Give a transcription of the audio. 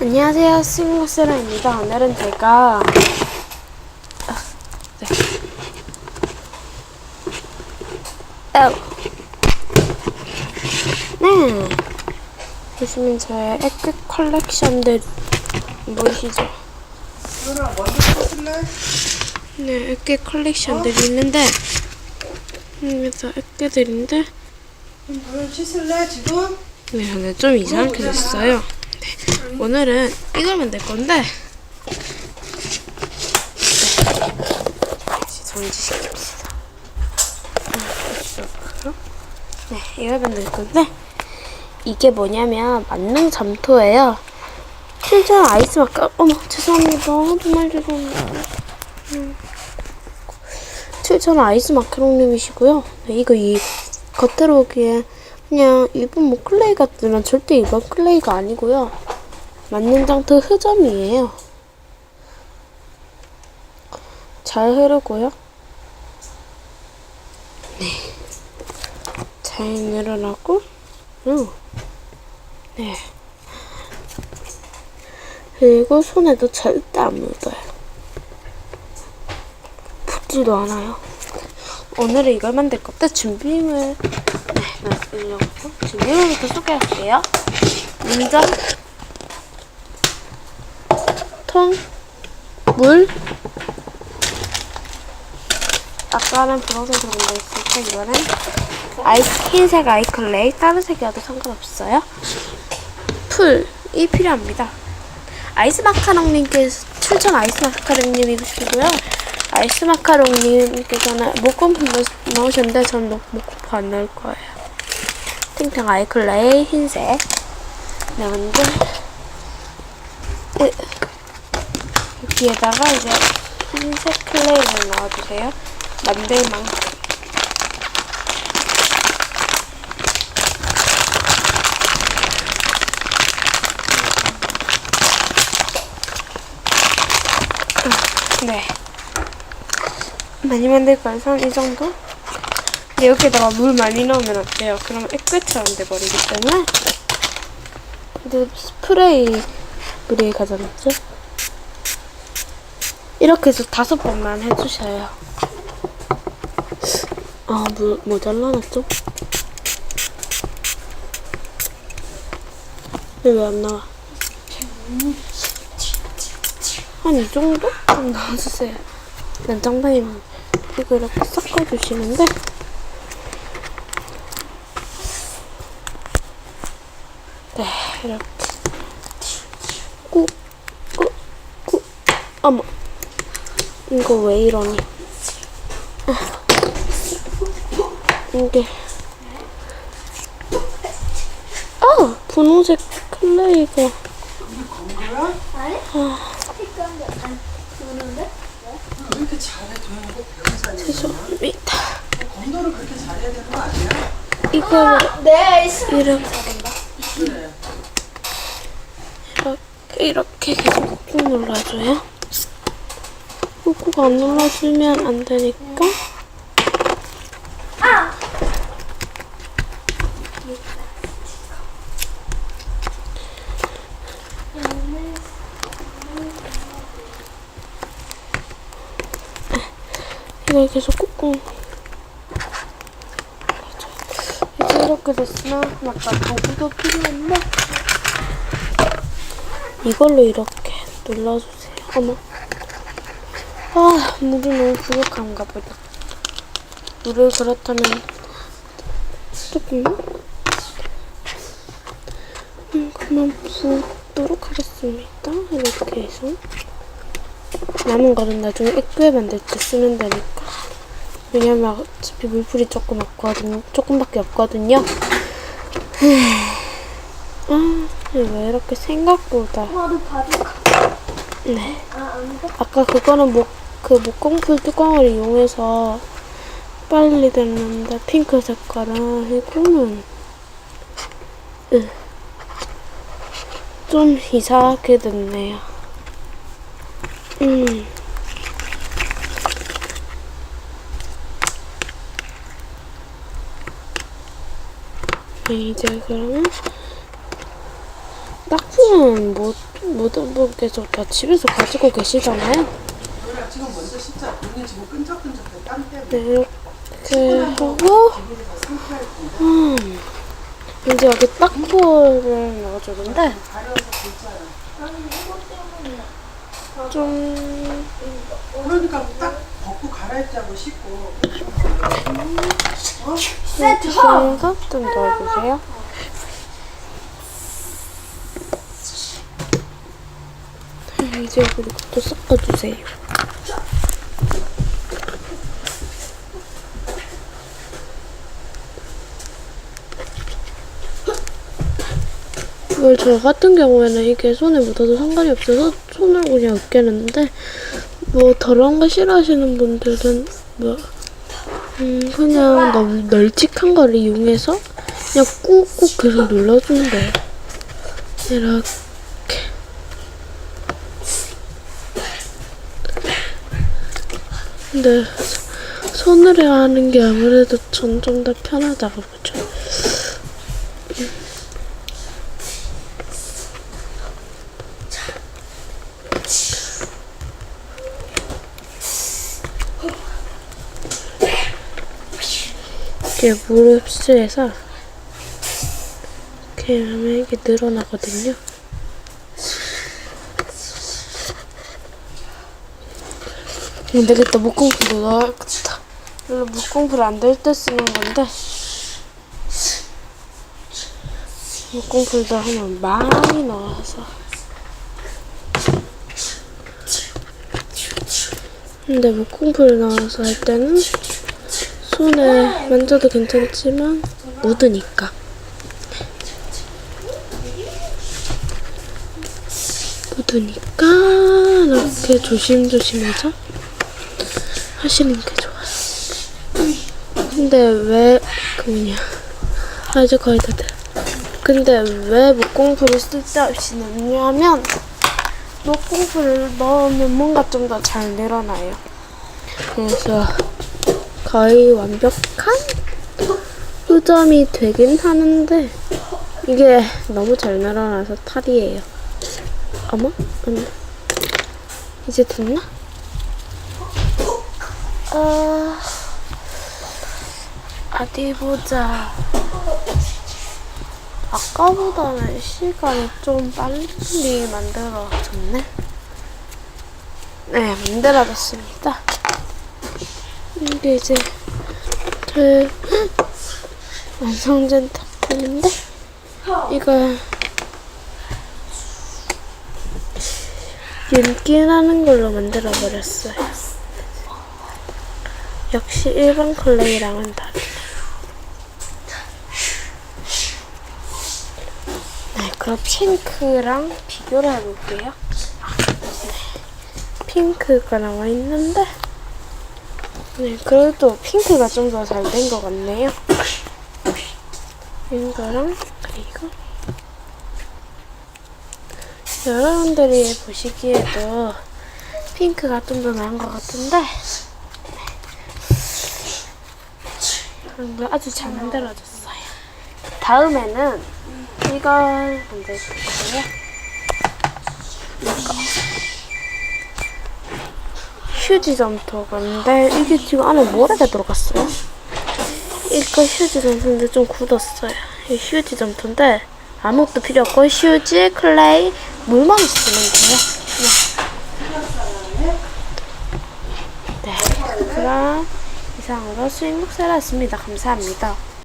안녕하세요, 스윙모스라입니다. 오늘은 제가 아, 네. 네. 보시면 저의 에크 컬렉션들 보이시죠? 네, 에크 컬렉션들이 있는데 음, 그래서 에크들인데 물을 씻을래 지금? 네, 근데 좀 이상하게 됐어요. 네, 오늘은 이걸 만들 건데 네, 정지시킵시다. 음, 네, 이걸 만들 건데 이게 뭐냐면 만능 점토예요. 실전 아이스 마카 어머 죄송합니다. 정말 죄송합니다. 음. 7천 아이스 마카롱님이시고요. 네, 이거 이 겉으로 보기에 그냥 일본 뭐 클레이 같지만 절대 일본 클레이가 아니고요. 만능 장터 흑점이에요. 잘 흐르고요. 네. 잘 늘어나고, 응. 네. 그리고 손에도 절대 안 묻어요. 붙지도 않아요. 오늘은 이걸 만들 건데 준비물 네 말씀드리려고 준비물부터 소개할게요. 먼저 통, 물 아까는 분홍색으로 먼저 있을 때 이거는 아이 흰색 아이클레이 다른 색이어도 상관없어요. 풀이 필요합니다. 아이스 마카롱님께서 출전 아이스 마카롱님이시고요. 아이스 마카롱님께서는 목공품 넣- 넣으셨는데 저는 목- 목공품 안 넣을 거예요. 탱탱 아이클레이 흰색. 네, 먼저 으, 여기에다가 이제 흰색 클레이를 넣어주세요. 만들 만큼. 네. 많이 만들 거라서 이 정도? 여기다가 물 많이 넣으면 안 돼요. 그러면 액괴처럼 돼버리기 때문에. 근데 스프레이 물이 가장 낫죠? 이렇게 해서 다섯 번만 해주셔요. 아, 물 모자라놨죠? 왜 안 나와? 한 이 정도? 좀 넣어주세요. 난장단님 이거 이렇게 섞어주시는데 네 이렇게. 꾹 꾹 꾹 어머. 이거 왜 이러니? 아. 이게. 아 분홍색 클레이가 왜 이렇게 잘해 도현이가 병사니 죄송합니다. 검도를 그렇게 잘해야 되는 거 아니야? 이거를 네, 있어. 이렇게 그래 이렇게 계속 꾹 눌러줘요. 꾹꾹 안 눌러주면 안 되니까. 이걸 계속 꾹꾹. 이제 이렇게 됐으면 약간 도구도 필요한데. 이걸로 이렇게 눌러주세요. 어머. 아, 물이 너무 부족한가 보다. 물을 그렇다면 조금 음, 그만 붓도록 하겠습니다. 이렇게 해서 남은 거는 나중에 액구에 만들 때 쓰면 되니까. 왜냐면 어차피 물풀이 조금 없거든요. 조금밖에 없거든요. 아, 왜 이렇게 생각보다. 네. 아. 아까 그거는 목, 그 목공풀 뚜껑을 이용해서 빨리 됐는데 핑크 색깔은 이거는 으, 좀 이상하게 됐네요. 음. 네, 이제 그러면 딱 손은 못, 모든 분께서 다 집에서 가지고 계시잖아요. 네, 이렇게 하고, 텐데. 음, 이제 여기 딱포를 넣어주는데. 좀, 그러니까 딱 벗고 갈아입자고 씻고. 이렇게 해서 좀 넣어주세요. 이제 또 섞어주세요. 이걸 저 같은 경우에는 이게 손에 묻어도 상관이 없어서 손을 그냥 으깨는데 뭐 더러운 거 싫어하시는 분들은 뭐 음, 그냥 너무 널찍한 거를 이용해서 그냥 꾹꾹 계속 눌러주면 돼요. 이렇게. 근데 손으로 하는 게 아무래도 전좀더 편하다고 보죠. 이렇게 무릎 수에서 이렇게 하면 이게 늘어나거든요. 안 되겠다. 목공풀도 넣어야겠다. 원래 목공풀 안 될 때 쓰는 건데 목공풀도 하면 많이 넣어서 근데 목공풀 넣어서 할 때는 손에 만져도 괜찮지만 묻으니까 묻으니까 이렇게 조심조심해서 하시는 게 좋아요. 근데 왜그 뭐냐 아 이제 거의 다 돼. 근데 왜 목공풀을 쓸데없이 넣냐면 목공풀을 넣으면 뭔가 좀 더 잘 늘어나요. 그래서 거의 완벽한 표점이 되긴 하는데 이게 너무 잘 늘어나서 탈이에요. 어머? 안 돼. 이제 됐나? 어... 어디 보자. 아까보다는 시간이 좀 빨리 만들어졌네. 네, 만들어졌습니다. 이게 이제 제 완성된 탑인데 이걸 윤기 나는 걸로 만들어 버렸어요. 역시 일반 클레이랑은 다르네. 네, 그럼 핑크랑 비교를 해볼게요. 네, 핑크가 나와 있는데 네, 그래도 핑크가 좀 더 잘 된 것 같네요. 이거랑 그리고 여러분들이 보시기에도 핑크가 좀 더 나은 것 같은데 근데 아주 잘 만들어졌어요. 다음에는 이걸 만들 거예요. 휴지 점토인데 이게 지금 안에 모래가 들어갔어요. 이거 휴지 점토인데 좀 굳었어요. 이 휴지 점토인데 아무것도 필요 없고 휴지, 클레이, 물만 있으면 돼요. 네. 네. 그럼 이상으로 수익 목살이었습니다. 감사합니다.